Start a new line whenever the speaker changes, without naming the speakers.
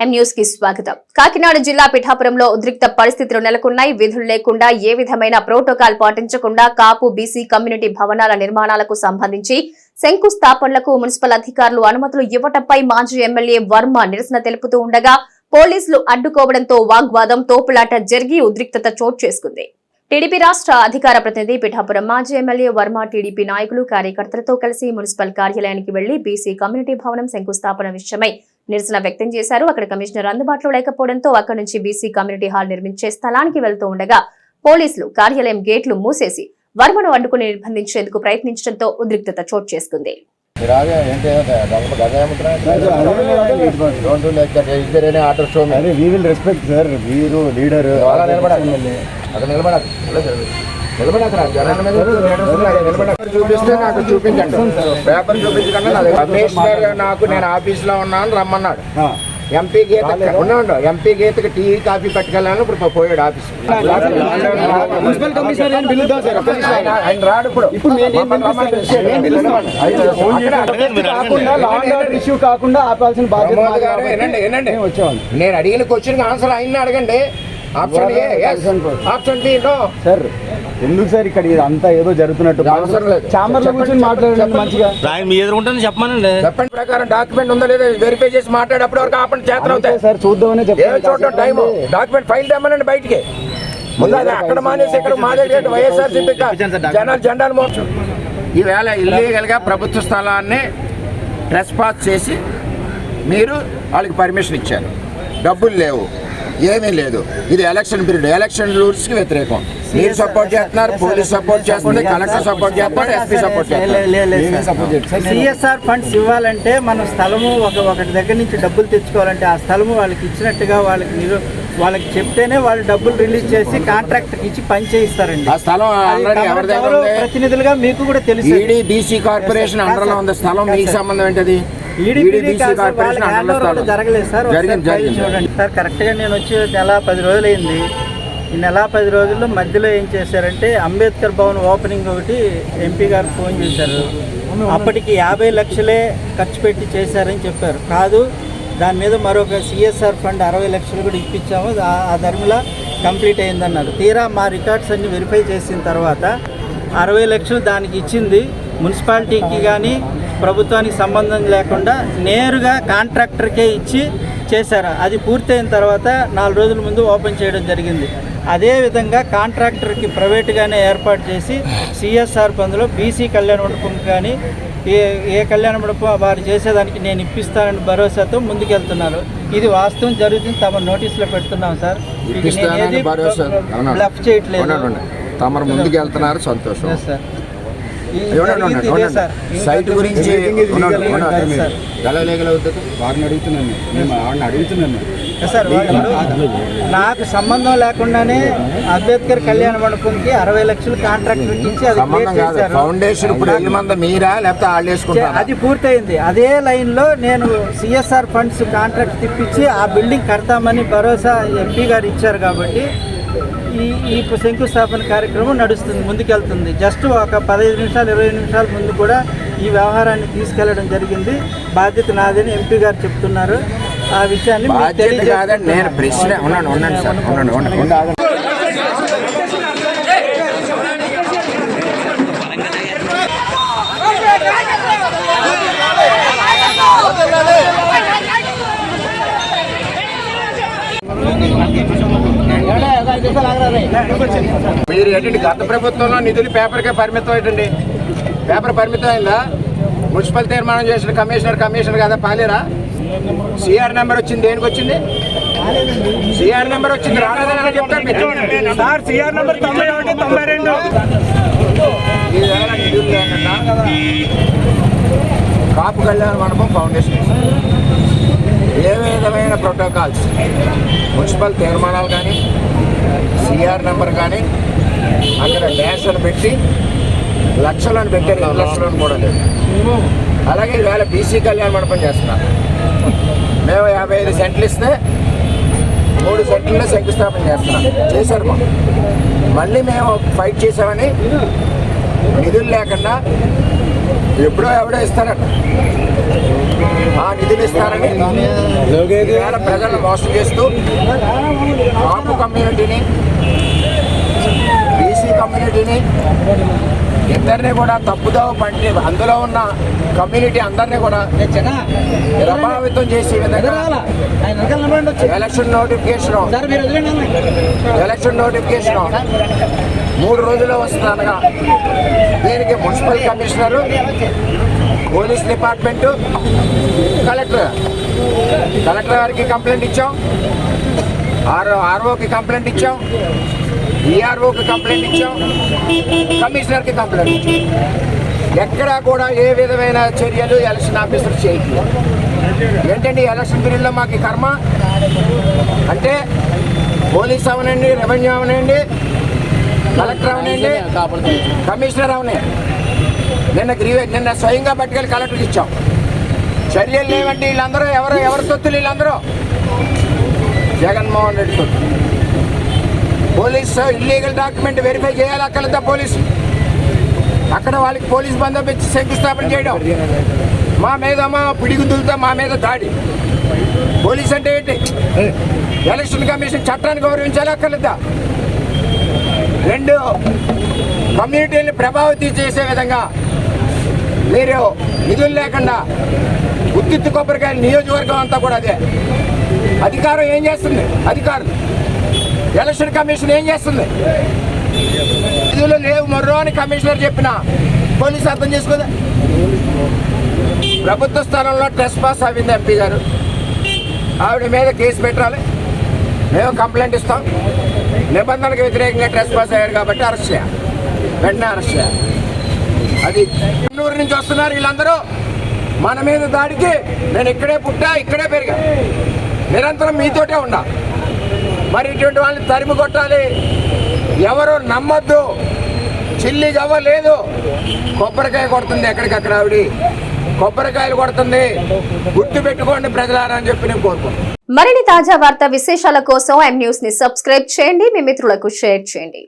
ఎం కి స్వాగతం. కాకినాడ జిల్లా పిఠాపురంలో ఉద్రిక్త పరిస్థితులు నెలకొన్నాయి. విధులు లేకుండా ఏ విధమైన ప్రోటోకాల్ పాటించకుండా కాపు బీసీ కమ్యూనిటీ భవనాల నిర్మాణాలకు సంబంధించి శంకుస్థాపనలకు మున్సిపల్ అధికారులు అనుమతులు ఇవ్వటంపై మాజీ ఎమ్మెల్యే వర్మ నిరసన తెలుపుతూ ఉండగా పోలీసులు అడ్డుకోవడంతో వాగ్వాదం తోపులాట జరిగి ఉద్రిక్తత చోటు చేసుకుంది. టీడీపీ రాష్ట్ర అధికార ప్రతినిధి పిఠాపురం మాజీ ఎమ్మెల్యే వర్మ టీడీపీ నాయకులు కార్యకర్తలతో కలిసి మున్సిపల్ కార్యాలయానికి వెళ్ళి బీసీ కమ్యూనిటీ భవనం శంకుస్థాపన విషయమై నిరసన వ్యక్తం చేశారు. అక్కడ కమిషనర్ అందుబాటులో లేకపోవడంతో అక్కడి నుంచి బీసీ కమ్యూనిటీ హాల్ నిర్మించే స్థలానికి వెళ్తూ ఉండగా పోలీసులు కార్యాలయం గేట్లు మూసేసి వర్మను అడ్డుకుని నిర్బంధించేందుకు ప్రయత్నించడంతో ఉద్రిక్తత చోటు చేసుకుంది.
లీడర్
చూపిస్తే నాకు చూపించండి. పేపర్ చూపించకుండా నాకు నేను ఆఫీస్లో ఉన్నాను రమ్మన్నాడు. ఎంపీ గీత ఉన్నాడు. ఎంపీ గీతకి టీ కాఫీ పట్టుకెళ్ళాను ఇప్పుడు పోయాడు ఆఫీస్.
Municipal commissioner.
ఆయన రాడు ఇప్పుడు.
ఇష్యూ కాకుండా ఆపాల్సిన బాధ్యత
నేను అడిగిన క్వశ్చన్ ఆన్సర్ ఆయన అడగండి. Option A. Option B no
sir ఎందుకు సార్ ఇక్కడ అంతా ఏదో జరుగుతున్నట్టు. చాంబర్లో కూర్చొని మాట్లాడండి మంచిగా.
ఆయన మీ ఎదురుకుంటాను చెప్పమనండి.
చెప్పండి ప్రకారం డాక్యుమెంట్ ఉందో లేదో వెరిఫై చేసి మాట్లాడేప్పుడు వరకు ఆపండి చేతలు అవుతాయి.
సార్ చూద్దామనే
ఏ
చెప్తాను
చూడటం టైం డాక్యుమెంట్ ఫైల్ తెమ్మనండి బయటికి. ముందు అది అక్కడ మానేసి ఇక్కడ మా దగ్గర వైఎస్ఆర్ జనాలు జెండాలు మోర్చు ఈవేళ ఇల్లీగల్గా ప్రభుత్వ స్థలాన్ని ట్రెస్ పాస్ చేసి మీరు వాళ్ళకి పర్మిషన్ ఇచ్చారు. డబ్బులు లేవు. ఏమీ లేదు ఇది ఎలక్షన్ పీరియడ్ ఎలక్షన్ రూల్స్కి వ్యతిరేకం మీరు సపోర్ట్ చేస్తున్నారు పోలీస్ సపోర్ట్ చేస్తుంది కలెక్టర్ సపోర్ట్ చేస్తున్నారు ఎస్పీ సపోర్ట్ చేస్తున్నారు
సిఎస్ఆర్ ఫండ్స్ ఇవ్వాలంటే మనం స్థలము ఒక ఒకటి దగ్గర నుంచి డబ్బులు తెచ్చుకోవాలంటే ఆ స్థలము వాళ్ళకి ఇచ్చినట్టుగా వాళ్ళకి నిరు వాళ్ళకి చెప్తేనే వాళ్ళు డబ్బులు రిలీజ్ చేసి కాంట్రాక్ట్ ఇచ్చి పని చేయిస్తారండి
ఆ స్థలం
ప్రతినిధులుగా మీకు కూడా తెలుసు
ఈడీ బీసీ కార్పొరేషన్ అండర్లో ఉంది స్థలం మీకు సంబంధం ఏంటది
ఓవర్ కూడా జరగలేదు సార్. చూడండి. సార్ కరెక్ట్గా నేను వచ్చి నెల పది రోజులైంది. ఈ నెల పది రోజుల్లో మధ్యలో ఏం చేశారంటే అంబేద్కర్ భవన్ ఓపెనింగ్ ఒకటి ఎంపీ గారు ఫోన్ చేశారు. అప్పటికి యాభై లక్షలే ఖర్చు పెట్టి చేశారని చెప్పారు. కాదు దాని మీద మరొక సిఎస్ఆర్ ఫండ్ అరవై లక్షలు కూడా ఇప్పించాము. ఆ- ఆ ధర్మిలా కంప్లీట్ అయిందన్నారు. తీరా మా రికార్డ్స్ అన్ని వెరిఫై చేసిన తర్వాత అరవై లక్షలు దానికి ఇచ్చింది మున్సిపాలిటీకి కానీ ప్రభుత్వానికి సంబంధం లేకుండా నేరుగా కాంట్రాక్టర్కే ఇచ్చి చేశారు. అది పూర్తయిన తర్వాత నాలుగు రోజుల ముందు ఓపెన్ చేయడం జరిగింది. అదేవిధంగా కాంట్రాక్టర్కి ప్రైవేటుగానే ఏర్పాటు చేసి సిఎస్ఆర్ పందులో బీసీ కళ్యాణ మండపం కానీ ఏ ఏ కళ్యాణ మండపం వారు చేసేదానికి నేను ఇప్పిస్తానని భరోసాతో ముందుకెళ్తున్నారు. ఇది వాస్తవం జరుగుతుంది. తమ నోటీసులో పెడుతున్నాం సార్? బ్లఫ్ చేయట్లేదు.
తమరు ముందుకు వెళ్తున్నారు సంతోషం.
సార్.
సైట్ గురించి. ఎలా లీగల్
వారిని అడుగుతున్నాను వాడిని అడుగుతున్నాను
నాకు సంబంధం లేకుండానే అంబేద్కర్ కళ్యాణ మండపంకి అరవై లక్షలు కాంట్రాక్ట్ ఇచ్చి అది
ఫౌండేషన్ ఇప్పుడు మీరా లేకపోతే వాళ్ళు
చే-
వేసుకుంటారా?
అది పూర్తయింది. అదే లైన్లో నేను సిఎస్ఆర్ ఫండ్స్ కాంట్రాక్ట్ తిప్పించి ఆ బిల్డింగ్ కడతామని భరోసా ఎంపీ గారు ఇచ్చారు కాబట్టి ఈ ఈ శంకుస్థాపన కార్యక్రమం నడుస్తుంది ముందుకెళ్తుంది. జస్ట్ ఒక పదహైదు నిమిషాలు ఇరవై నిమిషాల ముందు కూడా ఈ వ్యవహారాన్ని తీసుకెళ్ళడం జరిగింది. బాధ్యత నాదని ఎంపీ గారు చెప్తున్నారు. ఆ విషయాన్ని
నేను ప్రశ్న ఉన్నాను ఉండండి సార్ ఉండండి. మీరు ఏంటండి గత ప్రభుత్వంలో నిధులు పేపర్కే పరిమితం ఏంటండి? పేపర్ పరిమితం అయిందా? మున్సిపల్ తీర్మానం చేసిన కమిషనర్ కమిషనర్ కదా పాలేరా? సిఆర్ నెంబర్ వచ్చింది దేనికి వచ్చింది? సిఆర్ నెంబర్ వచ్చింది రాలేదని మీరు?
సార్ సిఆర్ నంబర్ తొంభై ఒకటి తొంభై రెండు.
కాపు కళ్యాణ మండపం ఫౌండేషన్. ఏ విధమైన ప్రోటోకాల్స్? మున్సిపల్ తీర్మానాలు కానీ సిఆర్ నెంబర్ కానీ అక్కడ డ్యాష్ పెట్టి లక్షలను పెట్టారు ఐదు లక్షలను కూడా లేదు. అలాగే ఈవేళ బీసీ కళ్యాణ మండపం చేస్తున్నారు మేము యాభై ఐదు సెంట్లు ఇస్తే మూడు సెంట్లలో శంకుస్థాపన చేస్తున్నాం. చేశారు. మళ్ళీ మేము ఫైట్ చేసామని నిధులు లేకుండా ఎప్పుడో ఎవడో ఇస్తారట. ఆ నిధులు ఇస్తారని ప్రజలను మోసం చేస్తూ కాపు కమ్యూనిటీని కమ్యూనిటీని ఇద్దరిని కూడా తప్పుదోవ పట్టి అందులో ఉన్న కమ్యూనిటీ అందరినీ కూడా ప్రభావితం చేసే విధంగా ఎలక్షన్ నోటిఫికేషన్. Election notification. మూడు రోజుల్లో వస్తుందనగా. దీనికి municipal commissioner police department collector. Collector గారికి కంప్లైంట్ ఇచ్చాం. ఆర్ఓ ఆర్ఓకి కంప్లైంట్ ఇచ్చాం. ఈఆర్ఓకి కంప్లైంట్ ఇచ్చాం. కమిషనర్కి కంప్లైంట్ ఇచ్చాం. ఎక్కడా కూడా ఏ విధమైన చర్యలు ఎలక్షన్ ఆఫీసర్ చేయట్లేదు. ఏంటండి ఎలక్షన్ పీరియడ్లో మాకు కర్మ? అంటే పోలీస్ అవనండి రెవెన్యూ అవనండి కలెక్టర్ అవనండి కమిషనర్ అవనే. నిన్న గ్రీవే నిన్న స్వయంగా పట్టుకెళ్ళి కలెక్టర్కి ఇచ్చాం. చర్యలు లేవంటే వీళ్ళందరూ ఎవరు ఎవరి సొత్తులు వీళ్ళందరూ? జగన్మోహన్ రెడ్డి తొత్తులు. పోలీసు ఇల్లీగల్ డాక్యుమెంట్ వెరిఫై చేయాలి అక్కడంతా పోలీసు. అక్కడ వాళ్ళకి పోలీస్ బందోబస్తు శంకుస్థాపన చేయడం. మా మీద మా పిడిగుద్దులతో మా మీద దాడి. పోలీస్ అంటే ఏంటి? ఎలక్షన్ కమిషన్ చట్టాన్ని గౌరవించాలి అక్కర్లేదా రెండు కమ్యూనిటీని ప్రభావితం చేసే విధంగా మీరు నిధులు లేకుండా ఉత్తిత్తు కొబ్బరికాయ నియోజకవర్గం అంతా కూడా అదే. అధికారం ఏం చేస్తుంది? అధికారులు. ఎలక్షన్ కమిషన్ ఏం చేస్తుంది? నిధులు లేవు మర్రో అని కమిషనర్ చెప్పిన. పోలీసు అర్థం చేసుకోదా? ప్రభుత్వ స్థలంలో టెస్ట్ పాస్ అయింది ఎంపీ గారు. ఆవిడ మీద కేసు పెట్టాలి. మేము కంప్లైంట్ ఇస్తాం. నిబంధనలకు వ్యతిరేకంగా ట్రెస్ పాస్ అయ్యారు కాబట్టి అరెస్ట్ చేయాలి. వెంటనే అరెస్ట్ చేయాలి. అది కన్నూరు నుంచి వస్తున్నారు వీళ్ళందరూ. మన మీద దాడికి నేను ఇక్కడే పుట్టా ఇక్కడే పెరిగా. నిరంతరం మీతోటే ఉండా. మరి ఇటువంటి వాళ్ళని తరిమి కొట్టాలి. ఎవరు నమ్మొద్దు. చిల్లి గవ్వ లేదు. కొబ్బరికాయ కొడుతుంది ఎక్కడికక్కడ ఆవిడ. కొబ్బరికాయలు కొడుతుంది. గుర్తు పెట్టుకోండి ప్రజలారా అని చెప్పి నేను కోరుకుంటున్నాను.
మరిన్ని తాజా వార్త విశేషాల కోసం ఎం న్యూస్ని సబ్స్క్రైబ్ చేయండి. మీ మిత్రులకు షేర్ చేయండి.